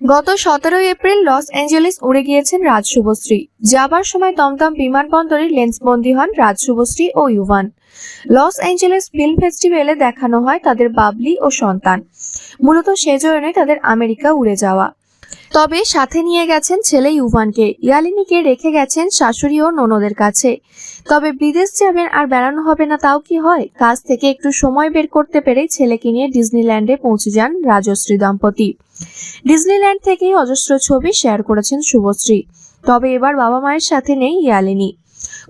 গত সতেরোই April Los Angeles উড়ে গিয়েছেন রাজ শুভশ্রী। যাবার সময় দমদম বিমানবন্দরে লেন্সবন্দী হন রাজ শুভশ্রী ও ইউভান। লস অ্যাঞ্জেলেস ফিল্ম ফেস্টিভ্যালে দেখানো হয় তাদের বাবলি ও সন্তান। মূলত সেজন্যই তাদের আমেরিকা উড়ে যাওয়া। তবে সাথে নিয়ে গেছেন ছেলে ইউভানকে। ইয়ালিনীকে রেখে গেছেন শাশুড়ি ও ননদের কাছে। তবে বিদেশ যাবেন আর বেড়ানো হবে না তাও কি হয়? কাজ থেকে একটু সময় বের করতে পেরে ছেলেকে নিয়ে ডিজনিল্যান্ডে পৌঁছে যান রাজশ্রী দম্পতি। ডিজনিল্যান্ড থেকেই অজস্র ছবি শেয়ার করেছেন শুভশ্রী। তবে এবার বাবা মায়ের সাথে নেই ইয়ালিনী।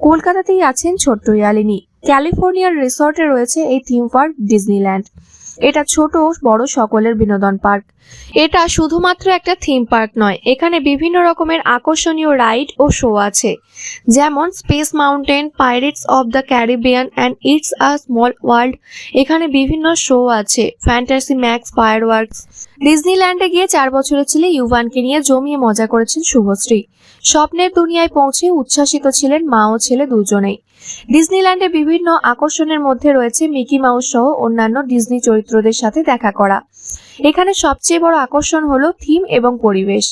কলকাতাতেই আছেন ছোট্ট ইয়ালিনী। ক্যালিফোর্নিয়ার রিসর্টে রয়েছে এই থিম পার্ক ডিজনিল্যান্ড। এটা ছোট, বড় সকলের বিনোদন পার্ক। এটা শুধুমাত্র একটা থিম পার্ক নয়, এখানে বিভিন্ন রকমের আকর্ষণীয় রাইড ও শো আছে। যেমন Space Mountain Pirates of the Caribbean and it's a small world এখানে বিভিন্ন শো আছে ফ্যান্টাসি ম্যাক্স ফায়ার ওয়ার্কস ডিজনিল্যান্ডে গিয়ে চার বছরের ছেলে ইউভানকে নিয়ে জমিয়ে মজা করেছেন শুভশ্রী। স্বপ্নের দুনিয়ায় পৌঁছে উচ্ছ্বাসিত ছিলেন মা ও ছেলে দুজনেই। ডিজনিল্যান্ডে বিভিন্ন আকর্ষণের মধ্যে রয়েছে মিকি মাউস সহ অন্যান্য ডিজনি চরিত্রদের সাথে দেখা করা। এখানে সবচেয়ে বড় আকর্ষণ হলো থিম এবং পরিবেশ।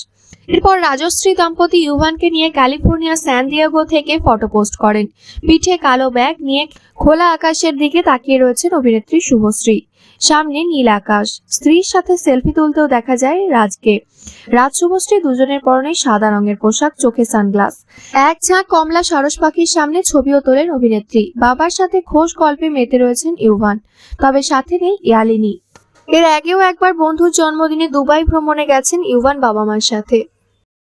এরপর রাজশ্রী দম্পতি ইউভানকে নিয়ে ক্যালিফোর্নিয়া স্যান দিয়েগো থেকে ফটো পোস্ট করেন। পিঠে কালো ব্যাগ নিয়ে খোলা আকাশের দিকে তাকিয়ে রয়েছেন অভিনেত্রী শুভশ্রী। সামনে নীল আকাশ। স্ত্রীর সাথে সেলফি তুলতেও দেখা যায় রাজকে। রাজ শুভশ্রী দুজনের পরনে সাদা রঙের পোশাক, চোখে সানগ্লাস। এক ঝাঁক কমলা সরস পাখির সামনে ছবিও তোলেন অভিনেত্রী। বাবার সাথে খোশ গল্পে মেতে রয়েছেন ইউভান। তবে সাথে নেই ইয়ালিনী। এর আগেও একবার বন্ধুর জন্মদিনে দুবাই ভ্রমণে গেছেন ইউভান বাবা মার সাথে।